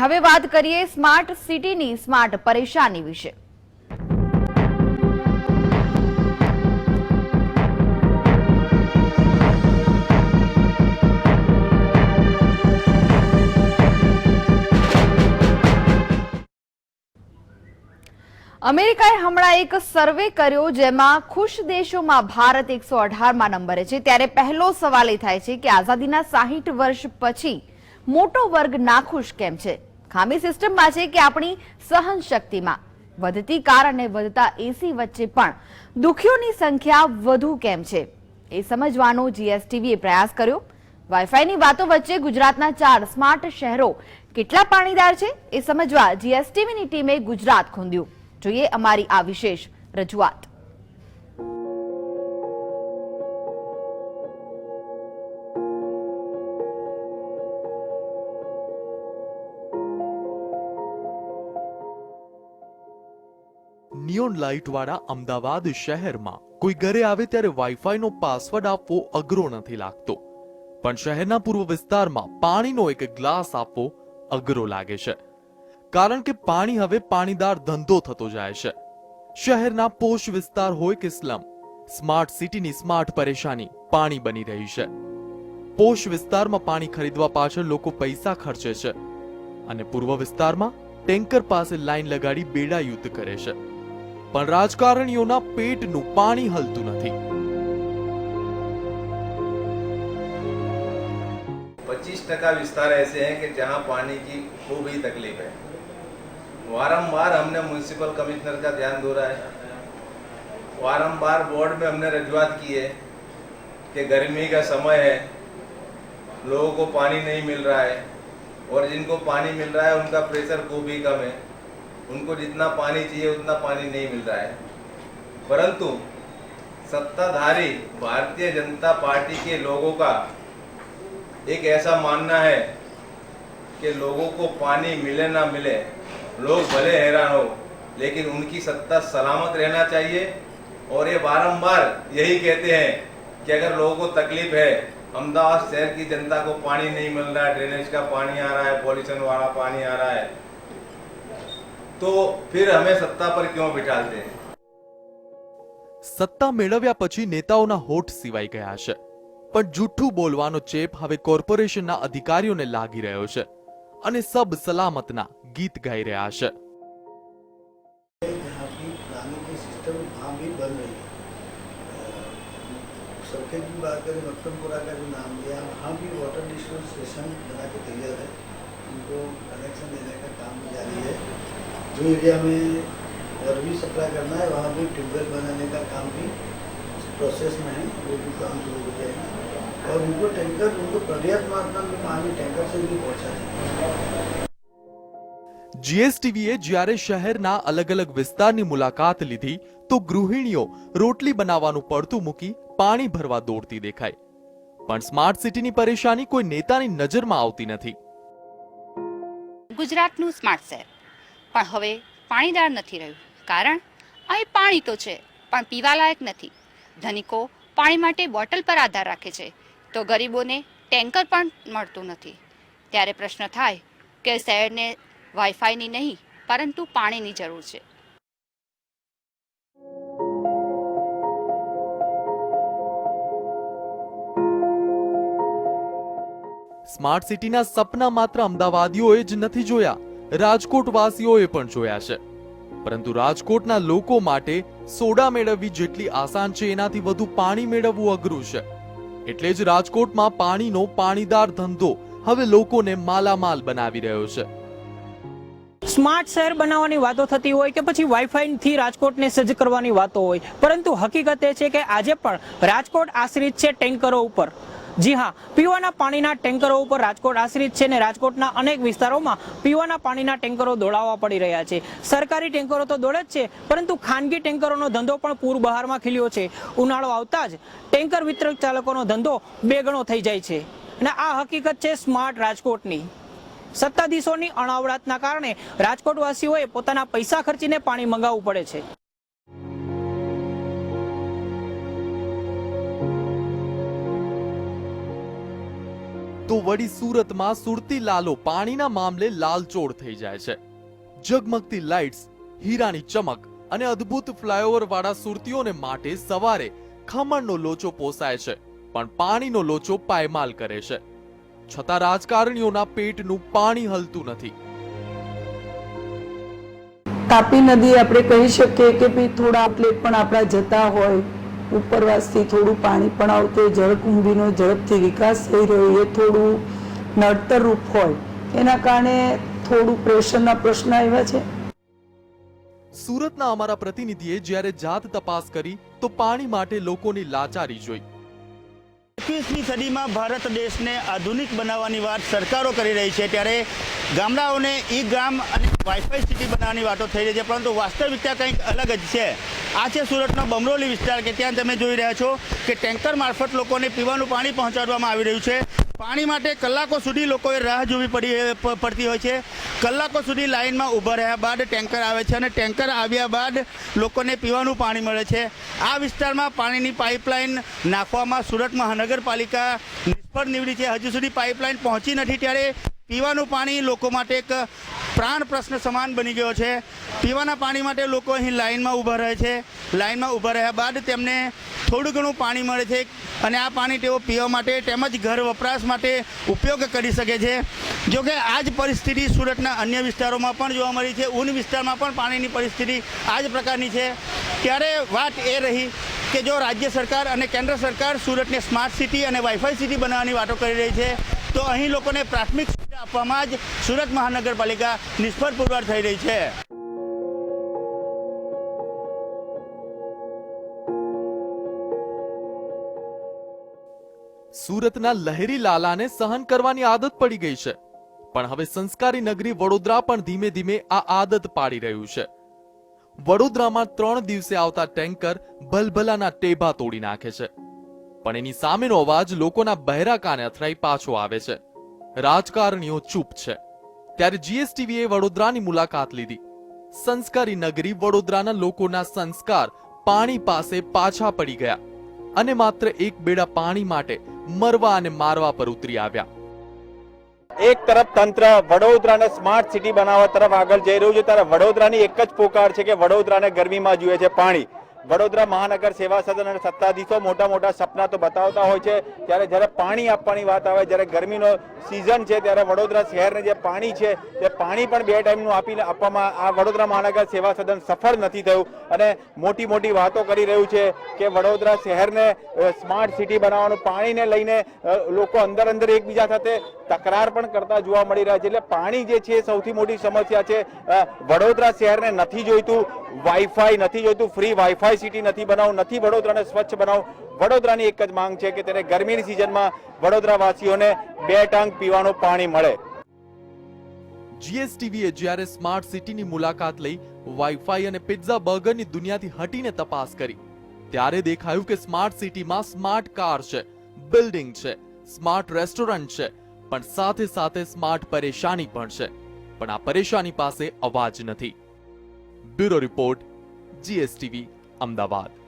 હવે વાત કરીએ સ્માર્ટ સિટીની સ્માર્ટ પરેશાની વિશે. અમેરિકાએ હમણાં એક સર્વે કર્યો જેમાં ખુશ દેશોમાં ભારત એકસો અઢારમાં નંબરે છે. ત્યારે પહેલો સવાલ એ થાય છે કે આઝાદીના સાહીઠ વર્ષ પછી મોટો વર્ગ નાખુશ કેમ છે? ખામી સિસ્ટમમાં છે કે આપણી સહન શક્તિમાં વધતી કાર અને વધતા એસી વચ્ચે પણ દુખીઓની સંખ્યા વધુ કેમ છે? એ સમજવાનો જીએસટીવીએ પ્રયાસ કર્યો. વાઈફાઈની વાતો વચ્ચે ગુજરાતના ચાર સ્માર્ટ શહેરો કેટલા પાણીદાર છે એ સમજવા જીએસટીવીની ટીમે ગુજરાત ખૂંદ્યું. જોઈએ અમારી આ વિશેષ રજૂઆત. નિયોન લાઇટ વાળા અમદાવાદ શહેરમાં. કોઈ ઘરે આવે ત્યારે વાઈફાઈનો પાસવર્ડ આપવો અઘરો નથી લાગતો. પણ શહેરના પૂર્વ વિસ્તારમાં પાણીનો એક ગ્લાસ આપવો અઘરો લાગે છે. કારણ કે પાણી હવે પાણીદાર ધંધો થતો જાય છે. શહેરના પોષ વિસ્તાર હોય કે સ્લમ, સ્માર્ટ સિટીની સ્માર્ટ પરેશાની પાણી બની રહી છે. પોષ વિસ્તારમાં પાણી ખરીદવા પાછળ લોકો પૈસા ખર્ચે છે. અને પૂર્વ વિસ્તારમાં ટેન્કર પાસે લાઈન લગાડી બેડા યુદ્ધ કરે છે. પણ રાજકારણીઓના પેટનું પાણી હલતું નથી पच्चीस टका विस्तार ऐसे हैं कि जहां पानी की खूब ही तकलीफ है वारंबार हमने म्यूनसिपल कमिश्नर का ध्यान दोहरा है वारंबार बोर्ड में हमने रजूआत की है कि गर्मी का समय है लोगों को पानी नहीं मिल रहा है और जिनको पानी मिल रहा है उनका प्रेशर खूब ही कम है उनको जितना पानी चाहिए, उतना पानी नहीं मिल रहा है। परंतु सत्ताधारी भारतीय जनता पार्टी के लोगों का एक ऐसा मानना है कि लोगों को पानी मिले ना मिले, लोग भले हैरान हो, लेकिन उनकी सत्ता सलामत रहना चाहिए। और ये बारंबार यही कहते हैं कि अगर लोगों को तकलीफ़ है, अहमदाबाद शहर की जनता को पानी नहीं मिल रहा है, ड्रेनेज का पानी आ रहा है, पॉल्यूशन वाला पानी आ रहा है तो फिर हमें सत्ता पर क्यों बिठाते हैं સત્તા મેળવ્યા પછી નેતાઓના હોઠ સિવાય ગયા છે પણ જૂઠું બોલવાનો ચેપ હવે કોર્પોરેશનના અધિકારીઓને લાગી રહ્યો છે અને સબ સલામતના ગીત ગાઈ રહ્યા છે जहाँ भी पानी की सिस्टम वहाँ भी बन रही है अ, सरखेज की बात करें मक्तमपुरा का जो नाम लिया वहाँ भी वाटर डिस्ट्रिब्यूशन स्टेशन बना के तैयार है उनको कनेक्शन देने का काम जारी है जो एरिया में और भी सप्लाई करना है वहाँ भी ट्यूबवेल बनाने का काम भी प्रोसेस में है वो भी काम शुरू हो जाएगा और उनको टैंकर उनको पर्याप्त मात्रा में पानी टैंकर से भी पहुँचा जाए જીએસટીવીએ જ્યારે શહેરના અલગ અલગ વિસ્તારની મુલાકાત લીધી તો ગૃહિણીઓ રોટલી બનાવવાનું પડતું મૂકી પાણી ભરવા દોડતી દેખાય પણ સ્માર્ટ સિટીની પરેશાની કોઈ નેતાની નજરમાં આવતી નથી ગુજરાતનું સ્માર્ટ શહેર પણ હવે પાણીદાર નથી રહ્યું. કારણ અહીં પાણી તો છે, પણ પીવાલાયક નથી. ધનિકો પાણી માટે બોટલ પર આધાર રાખે છે. તો ગરીબોને ટેન્કર પણ મળતું નથી. ત્યારે પ્રશ્ન થાય કે શહેરને વાઈફાઈની નહીં, પરંતુ પાણીની જરૂર છે. સ્માર્ટ સિટીના સપના માત્ર અમદાવાદીઓએ જ નથી જોયા. રાજકોટ વાસીઓએ પણ જોયા છે. પરંતુ રાજકોટના લોકો માટે સોડા મેળવવી જેટલી આસાન છે, એનાથી વધુ પાણી મેળવવું અઘરું છે. એટલે જ રાજકોટમાં પાણીનો પાણીદાર ધંધો હવે લોકોને માલામાલ બનાવી રહ્યો છે. સ્માર્ટ શહેર બનાવવાની વાતો થતી હોય કે પછી વાઈફાઈ થી રાજકોટને સજ્જ કરવાની વાતો હોય. પરંતુ હકીકત એ છે કે આજે પણ રાજકોટ આશ્રિત છે ટેન્કરો ઉપર. જી હા, પીવાના પાણીના ટેન્કરો ઉપર રાજકોટ આશ્રિત છે ને રાજકોટના અનેક વિસ્તારોમાં પીવાના પાણીના ટેન્કરો દોડાવવા પડી રહ્યા છે. સરકારી ટેન્કરો તો દોડે જ છે, પરંતુ ખાનગી ટેન્કરોનો ધંધો પણ પૂર બહારમાં ખીલ્યો છે. ઉનાળો આવતા જ ટેન્કર વિતરક ચાલકોનો ધંધો બેગણો થઈ જાય છે. અને આ હકીકત છે સ્માર્ટ રાજકોટની. સત્તાધીશોની અણાવડાતના કારણે રાજકોટવાસીઓએ પોતાના પૈસા ખર્ચીને પાણી મંગાવવું પડે છે. તો વળી સુરતમાં સુરતી લાલો પાણીના મામલે લાલચોળ થઈ જાય છે. ઝગમગતી લાઇટ્સ હીરાની ચમક અને અદ્ભુત ફ્લાયઓવર વાળા સુરતીઓને માટે સવારે ખમણનો લોચો પોસાય છે, પણ પાણીનો લોચો પાયમાલ કરે છે. છતાં રાજકારણીઓના પેટનું પાણી હલતું નથી. તાપી નદી આપણે કહી શકીએ કે ભાઈ થોડા આઉટલેટ પણ આપણા જતા હોય. ઉપરવાસથી થોડું પાણી પણ આવતું હોય જળકુંભીનો ઝડપથી વિકાસ થઈ રહ્યો એ થોડું નડતરરૂપ હોય. એના કારણે થોડું પ્રેશરના પ્રશ્ન આવ્યા છે. સુરતના અમારા પ્રતિનિધિએ જ્યારે જાત તપાસ કરી તો પાણી માટે લોકોની લાચારી જોઈ. એકવીસમી સદીમાં ભારત દેશને આધુનિક બનાવવાની વાત સરકારો કરી રહી છે ત્યારે ગામડાઓને ઈ ગામ અને વાઈફાઈ સિટી બનાવવાની વાતો થઈ રહી છે પરંતુ વાસ્તવિકતા કંઈક અલગ જ છે. આ છે સુરતનો બમરોલી વિસ્તાર કે ત્યાં તમે જોઈ રહ્યા છો કે ટેન્કર મારફત લોકોને પીવાનું પાણી પહોંચાડવામાં આવી રહ્યું છે. પાણી માટે કલાકો સુધી લોકોએ રાહ જોવી પડી પડતી હોય છે. કલાકો સુધી લાઇનમાં ઊભા રહ્યા બાદ ટેન્કર આવે છે અને ટેન્કર આવ્યા બાદ લોકોને પીવાનું પાણી મળે છે. આ વિસ્તારમાં પાણીની પાઇપલાઇન નાખવામાં સુરત મહાનગરપાલિકા નિષ્ફળ નીવડી છે. હજુ સુધી પાઇપલાઇન પહોંચી નથી ત્યારે પીવાનું પાણી લોકો માટે એક પ્રાણ પ્રશ્ન સમાન બની ગયો છે. પીવાના પાણી માટે લોકો અહીં લાઇનમાં ઊભા રહે છે. લાઇનમાં ઊભા રહ્યા બાદ તેમને થોડું ઘણું પાણી મળે છે અને આ પાણી તેઓ પીવા માટે તેમજ ઘર વપરાશ માટે ઉપયોગ કરી શકે છે. જોકે આ જ પરિસ્થિતિ સુરતના અન્ય વિસ્તારોમાં પણ જોવા મળી છે. ઊન વિસ્તારમાં પણ પાણીની પરિસ્થિતિ આ જ પ્રકારની છે. ત્યારે વાત એ રહી કે જો રાજ્ય સરકાર અને કેન્દ્ર સરકાર સુરતને સ્માર્ટ સિટી અને વાઈફાઈ સિટી બનાવવાની વાતો કરી રહી છે, તો અહીં લોકોને પ્રાથમિક આપવામાં જ સુરત મહાનગરપાલિકા નિષ્ફળ પુરવાર થઈ રહી છે. સુરતના લહેરી લાલાને સહન કરવાની આદત પડી ગઈ છે. પણ હવે સંસ્કારી નગરી વડોદરા પણ ધીમે ધીમે આ આદત પાડી રહ્યું છે. વડોદરામાં ત્રણ દિવસે આવતા ટેન્કર ભલભલાના ટેભા તોડી નાખે છે. પણ એની સામેનો અવાજ લોકોના બહેરા કાને અથડાઈ પાછો આવે છે. રાજકારણીઓ ચૂપ છે. ત્યારે જીએસટીવીએ વડોદરાની મુલાકાત લીધી. સંસ્કારી નગરી વડોદરાના લોકોના સંસ્કાર પાણી પાસે પાછા પડી ગયા અને માત્ર એક બેડા પાણી માટે મરવા અને મારવા પર ઉતરી આવ્યા. એક તરફ તંત્ર વડોદરાને સ્માર્ટ સિટી બનાવવા તરફ આગળ જઈ રહ્યું છે, ત્યારે વડોદરાની એક જ પોકાર છે કે વડોદરાને ગરમીમાં જોઈએ છે પાણી. વડોદરા મહાનગર સેવા સદન અને સત્તાધીશો મોટા મોટા સપના તો બતાવતા હોય છે. ત્યારે જ્યારે પાણી આપવાની વાત આવે, જ્યારે ગરમીનો સિઝન છે, ત્યારે વડોદરા શહેરને જે પાણી છે, તે પાણી પણ બે ટાઈમનું આપીને આપવામાં આ વડોદરા મહાનગર સેવા સદન સફળ નથી થયું. અને મોટી મોટી વાતો કરી રહ્યું છે કે વડોદરા શહેરને સ્માર્ટ સિટી બનાવવાનું, પાણીને લઈને લોકો અંદર અંદર એકબીજા સાથે તકરાર પણ કરતા જોવા મળી રહ્યા છે. એટલે પાણી જે છે સૌથી મોટી સમસ્યા છે. વડોદરા શહેરને નથી જોઈતું વાઈફાઈ નથી જોઈતું ફ્રી વાઈફાઈ સિટી નથી બનાવવું નથી વડોદરાને સ્વચ્છ બનાવવું વડોદરાની એક જ માંગ છે કે તેને ગરમીની સિઝનમાં વડોદરા વાસીઓને બે ટાંગ પીવાનું પાણી મળે. જીએસટીવીએ જ્યારે સ્માર્ટ સિટીની મુલાકાત લઈ વાઈફાઈ અને પિઝા બર્ગરની દુનિયાથી હટીને તપાસ કરી, ત્યારે દેખાયું કે સ્માર્ટ સિટીમાં સ્માર્ટ કાર છે, બિલ્ડિંગ છે, સ્માર્ટ રેસ્ટોરન્ટ છે, પણ સાથે સાથે સ્માર્ટ પરેશાની પણ છે. પણ આ પરેશાની પાસે અવાજ નથી. Bureau report GSTV Ahmedabad.